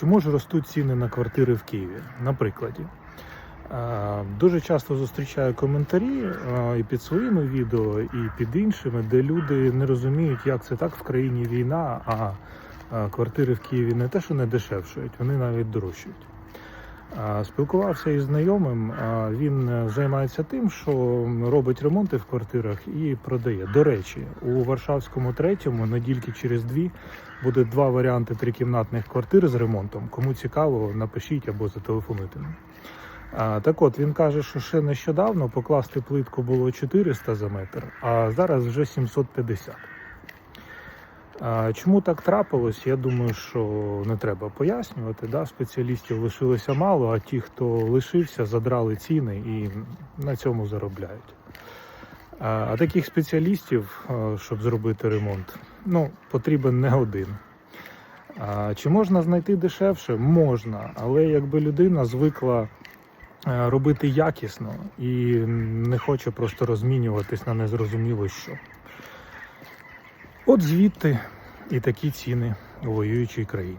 Чому ж ростуть ціни на квартири в Києві? На прикладі. Дуже часто зустрічаю коментарі і під своїми відео, і під іншими, де люди не розуміють, як це так в країні війна, а квартири в Києві не те, що не дешевшують, вони навіть дорожчають. Спілкувався із знайомим. Він е, займається тим, що робить ремонти в квартирах і продає. До речі, у Варшавському третьому недільки через дві буде два варіанти трикімнатних квартир з ремонтом. Кому цікаво, напишіть або зателефонуйте. так от він каже, що ще нещодавно покласти плитку було 400 за метр, а зараз вже 750. Чому так трапилось? Я думаю, що не треба пояснювати. Да? Спеціалістів лишилося мало, а ті, хто лишився, задрали ціни і на цьому заробляють. А, а таких спеціалістів, щоб зробити ремонт, ну, потрібен не один. Чи можна знайти дешевше? Можна, але якби людина звикла е, робити якісно і не хоче просто розмінюватись на незрозуміло що. От звідти і такі ціни у воюючій країні.